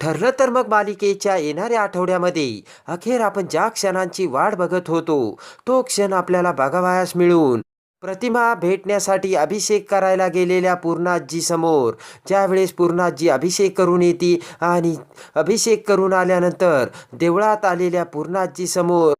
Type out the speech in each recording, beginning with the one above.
ठरलं तर मग मालिकेच्या येणाऱ्या आठवड्यामध्ये अखेर आपण ज्या क्षणांची वाट बघत होतो तो क्षण आपल्याला बघावयास मिळून. प्रतिमा भेटण्यासाठी अभिषेक करायला गेलेल्या पूर्णाजी समोर ज्यावेळेस पूर्णाजी अभिषेक करून येते आणि अभिषेक करून आल्यानंतर देवळात आलेल्या पूर्णाजी समोर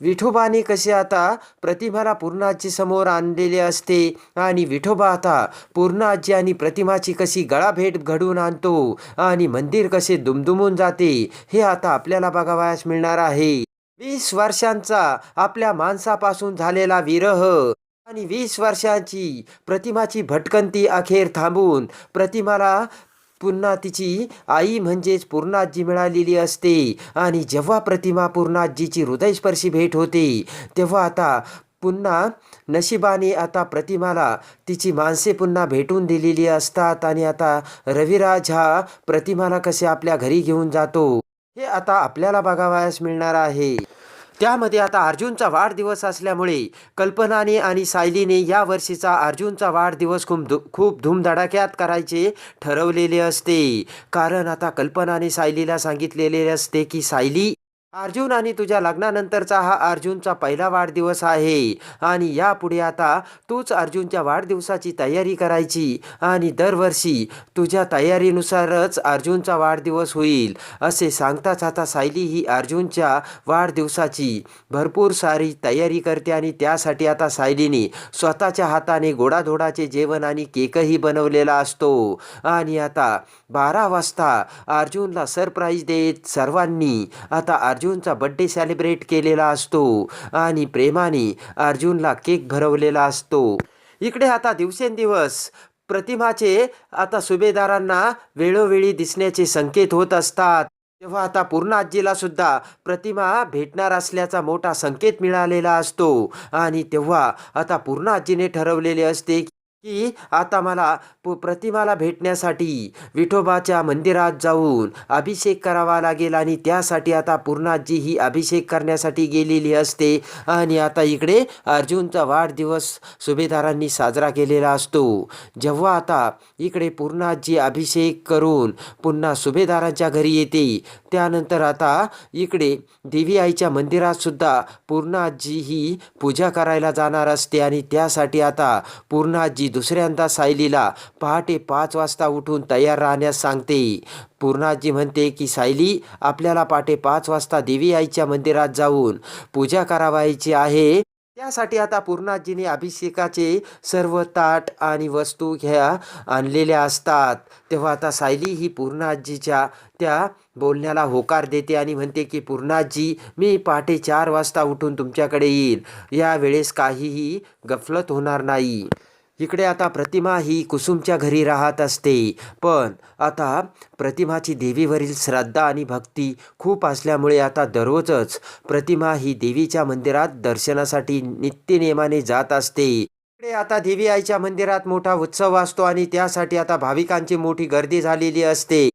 विठोबाने कसे आता प्रतिमाला पूर्णाजी समोर आणलेले असते आणि विठोबा आता पूर्णाजी आणि प्रतिमाची कशी गळाभेट घडवून आणतो आणि मंदिर कसे दुमदुमून जाते हे आता आपल्याला बघावयास मिळणार आहे. वीस वर्षांचा आपल्या माणसापासून झालेला विरह आणि वीस वर्षांची प्रतिमाची भटकंती अखेर थांबून प्रतिमाला पुन्हा तिची आई म्हणजेच पूर्णाजी मिळालेली असते. आणि जेव्हा प्रतिमा पूर्णाजीची हृदयस्पर्शी भेट होते तेव्हा आता पुन्हा नशिबाने आता प्रतिमाला तिची माणसे पुन्हा भेटून दिलेली असतात आणि आता रविराज हा प्रतिमाला कसे आपल्या घरी घेऊन जातो हे आता आपल्याला बघावयास मिळणार आहे. त्यामध्ये आता अर्जुनचा वाढदिवस असल्यामुळे कल्पनाने आणि सायलीने या वर्षीचा अर्जुनचा वाढदिवस खूप धु खूप धूमधडाक्यात करायचे ठरवलेले असते. कारण आता कल्पनाने सायलीला सांगितलेले असते की सायली अर्जुन आणि तुझ्या लग्नानंतरचा हा अर्जुनचा पहिला वाढदिवस आहे. आणि यापुढे आता तूच अर्जुनच्या वाढदिवसाची तयारी करायची. आणि दरवर्षी तुझ्या तयारीनुसारच अर्जुनचा वाढदिवस होईल. असे सांगताच आता सायली ही अर्जुनच्या वाढदिवसाची भरपूर सारी तयारी करते आणि त्यासाठी आता सायलीने स्वतःच्या हाताने गोडाधोडाचे जेवण आणि केकही बनवलेला असतो. आणि आता बारा वाजता अर्जुनला सरप्राईज देत सर्वांनी आता अर्जुन अर्जुनचा बड्डे सेलिब्रेट केलेला असतो आणि प्रेमाने अर्जुनला केक भरवलेला असतो. इकडे आता दिवसेंदिवस प्रतिमाचे आता सुभेदारांना वेळोवेळी दिसण्याचे संकेत होत असतात. तेव्हा आता पूर्ण आजीला सुद्धा प्रतिमा भेटणार असल्याचा मोठा संकेत मिळालेला असतो आणि तेव्हा आता पूर्ण आजीने ठरवलेले असते की आता मला प्रतिमाला भेटण्यासाठी विठोबाच्या मंदिरात जाऊन अभिषेक करावा लागेल आणि त्यासाठी आता पूर्णाजी ही अभिषेक करण्यासाठी गेलेली असते. आणि आता इकडे अर्जुनचा वाढदिवस सुभेदारांनी साजरा केलेला असतो. जेव्हा आता इकडे पूर्णाजी अभिषेक करून पुन्हा सुभेदारांच्या घरी येते. त्यानंतर आता इकडे देवी आईच्या मंदिरातसुद्धा पूर्णाजी ही पूजा करायला जाणार असते आणि त्यासाठी आता पूर्णाजी दुसऱ्यांदा सायलीला पहाटे पाच वाजता उठून तयार राहण्यास सांगते. पूर्णाजी म्हणते की सायली आपल्याला पहाटे पाच वाजता देवी आईच्या मंदिरात जाऊन पूजा करावायची आहे. त्यासाठी आता पूर्णाजीने अभिषेकाचे सर्व ताट आणि वस्तू घ्या आणलेल्या असतात. तेव्हा आता सायली ही पूर्णाजीच्या त्या बोलण्याला होकार देते आणि म्हणते की पूर्णाजी मी पहाटे चार वाजता उठून तुमच्याकडे येईल या वेळेस काहीही गफलत होणार नाही. इकडे आता प्रतिमा ही कुसुमच्या घरी राहत असते. पण आता प्रतिमाची देवीवरील श्रद्धा आणि भक्ती खूप असल्यामुळे आता दररोजच प्रतिमा ही देवीच्या मंदिरात दर्शनासाठी नित्यनियमाने जात असते. इकडे आता देवी आईच्या मंदिरात मोठा उत्सव असतो आणि त्यासाठी आता भाविकांची मोठी गर्दी झालेली असते.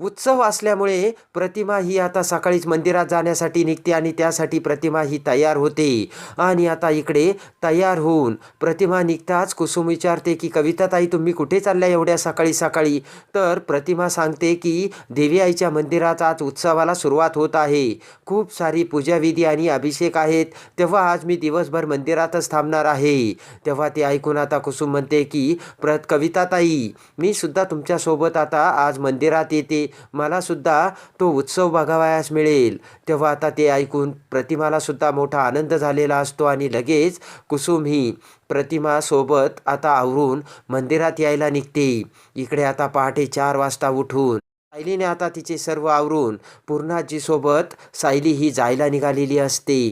उत्सव असल्यामुळे प्रतिमा ही आता सकाळीच मंदिरात जाण्यासाठी निघते आणि त्यासाठी प्रतिमा ही तयार होते. आणि आता इकडे तयार होऊन प्रतिमा निघताच कुसुम विचारते की कविताताई तुम्ही कुठे चालल्या एवढ्या सकाळी सकाळी? तर प्रतिमा सांगते की देवी आईच्या मंदिरात आज उत्सवाला सुरुवात होत आहे. खूप सारी पूजाविधी आणि अभिषेक आहेत. तेव्हा आज मी दिवसभर मंदिरातच थांबणार आहे. तेव्हा ते ऐकून आता कुसुम म्हणते की प्रत कविताताई मी सुद्धा तुमच्यासोबत आता आज मंदिरात येते मला सुद्धा तो उत्सव बघावयास मिळेल. तेव्हा आता ते ऐकून प्रतिमालासुद्धा मोठा आनंद झालेला असतो आणि लगेच कुसुम ही प्रतिमासोबत आता आवरून मंदिरात यायला निघते. इकडे आता पहाटे चार वाजता उठून सायलीने आता तिचे सर्व आवरून पूर्णाजीसोबत सायली ही जायला निघालेली असते.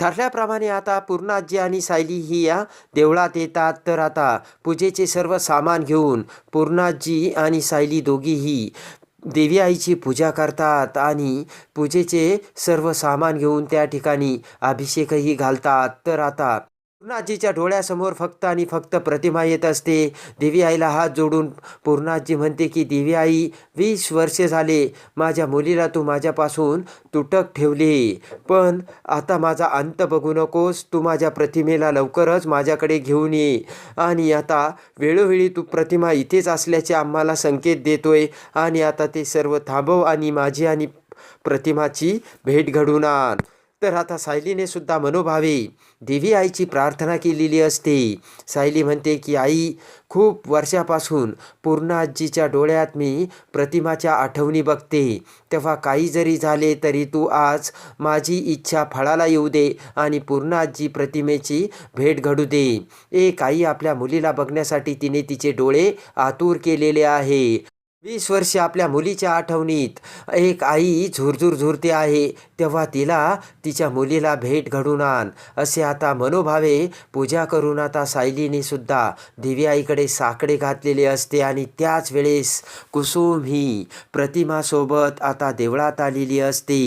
ठरल्याप्रमाणे आता पूर्णाजी आणि सायली ही या देवळात येतात. तर आता पूजेचे सर्व सामान घेऊन पूर्णाजी आणि सायली दोघीही देवी आईची पूजा करतात आणि पूजेचे सर्व सामान घेऊन त्या ठिकाणी अभिषेकही घालतात. तर आता पूर्णाजीच्या डोळ्यासमोर फक्त आणि फक्त प्रतिमा येत असते. देवी आईला हात जोडून पूर्णाजी म्हणते की देवी आई वीस वर्षे झाले. माझ्या मुलीला तू माझ्यापासून तुटक ठेवली. पण आता माझा अंत बघू नकोस. तू माझ्या प्रतिमेला लवकरच माझ्याकडे घेऊन ये. आणि आता वेळोवेळी तू प्रतिमा इथेच असल्याचे आम्हाला संकेत देतोय. आणि आता ते सर्व थांबव आणि माझी आणि प्रतिमाची भेट घडून आण. तर आता सायलीने सुद्धा मनोभावे देवी आईची प्रार्थना केलेली असते. सायली म्हणते की आई खूप वर्षापासून पूर्णाजीच्या डोळ्यात मी प्रतिमाच्या आठवणी बघते. तेव्हा काही जरी झाले तरी तू आज माझी इच्छा फळाला येऊ दे आणि पूर्णाजी प्रतिमेची भेट घडू दे. एक आई आपल्या मुलीला बघण्यासाठी तिने तिचे डोळे आतुर केलेले आहे. वीस वर्षे आपल्या मुलीच्या आठवणीत एक आई झुरझुर झुरते आहे. तेव्हा तिला तिच्या मुलीला भेट घडून आण असे आता मनोभावे पूजा करून आता सायलीने सुद्धा दिव्याईकडे आईकडे साकडे घातलेले असते आणि त्याच वेळेस कुसुम ही प्रतिमासोबत आता देवळात आलेली असते.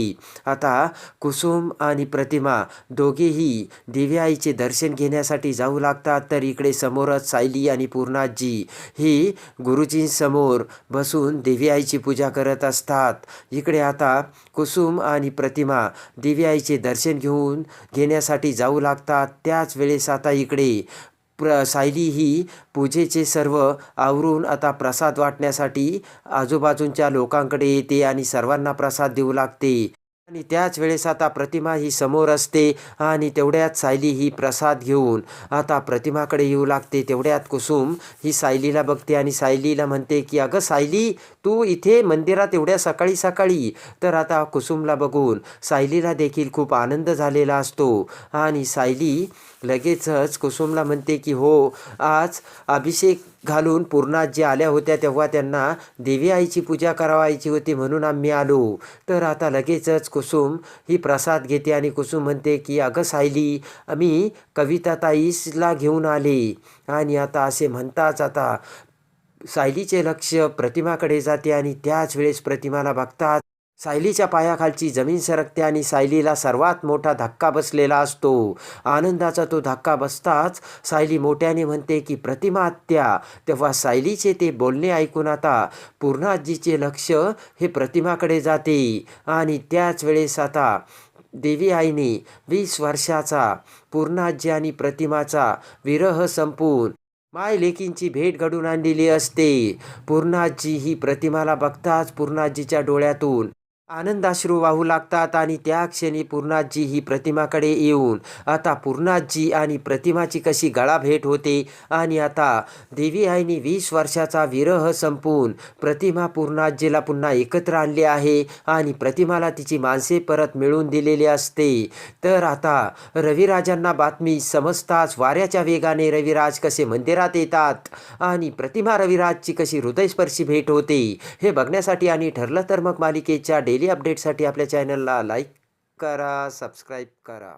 आता कुसुम आणि प्रतिमा दोघेही दिव्याईचे आईचे दर्शन घेण्यासाठी जाऊ लागतात तर इकडे समोरच सायली आणि पूर्णाजी ही गुरुजींसमोर बसून देवी आईची पूजा करत असतात. इकडे आता कुसुम आणि प्रतिमा देवी आईचे दर्शन घेऊन घेण्यासाठी जाऊ लागतात. त्याच वेळेस आता इकडे प्र सायली ही पूजेचे सर्व आवरून आता प्रसाद वाटण्यासाठी आजूबाजूच्या लोकांकडे येते आणि सर्वांना प्रसाद देऊ लागते. आणि त्याच वेळेस आता प्रतिमा ही समोर असते आणि तेवढ्यात सायली ही प्रसाद घेऊन आता प्रतिमाकडे येऊ लागते. तेवढ्यात कुसुम ही सायलीला बघते आणि सायलीला म्हणते की अगं सायली तू इथे मंदिरात एवढ्या सकाळी सकाळी. तर आता कुसुमला बघून सायलीला देखील खूप आनंद झालेला असतो. आणि सायली लगेचच कुसुमला म्हणते की हो आज अभिषेक घालून पूर्णात जे आल्या होत्या तेव्हा त्यांना देवी आईची पूजा करावायची होती म्हणून आम्ही आलो. तर आता लगेचच कुसुम ही प्रसाद घेते आणि कुसुम म्हणते की अगं सायली आम्ही कविता ताईसला घेऊन आले. आणि आता असे म्हणताच आता सायलीचे लक्ष प्रतिमाकडे जाते आणि त्याच वेळेस प्रतिमाला बघतात सायलीच्या पायाखालची जमीन सरकते आणि सायलीला सर्वात मोठा धक्का बसलेला असतो. आनंदाचा तो धक्का बसताच सायली मोठ्याने म्हणते की प्रतिमा आत्या. तेव्हा सायलीचे ते बोलणे ऐकून आता पूर्णाजीचे लक्ष हे प्रतिमाकडे जाते. आणि त्याच वेळेस आता देवी आईने वीस वर्षाचा पूर्णाजी आणि प्रतिमाचा विरह संपून माय लेकींची भेट घडून आणलेली असते. पूर्णाजी ही प्रतिमाला बघताच पूर्णाजीच्या डोळ्यातून आनंदाश्रू वाहू लागतात आणि त्या क्षणी पूर्णाजी ही प्रतिमाकडे येऊन आता पूर्णाजी आणि प्रतिमाची कशी गळा भेट होते आणि आता देवी आईने वीस वर्षाचा विरह संपून प्रतिमा पूर्णाजीला पुन्हा एकत्र आणले आहे आणि प्रतिमाला तिची माणसे परत मिळवून दिलेली असते. तर आता रविराजांना बातमी समजताच वाऱ्याच्या वेगाने रविराज कसे मंदिरात येतात आणि प्रतिमा रविराजची कशी हृदयस्पर्शी भेट होते हे बघण्यासाठी आणि ठरलं तर मग मालिकेच्या डेली डेली अपडेटसाठी आपल्या चॅनलला लाईक करा सबस्क्राईब करा.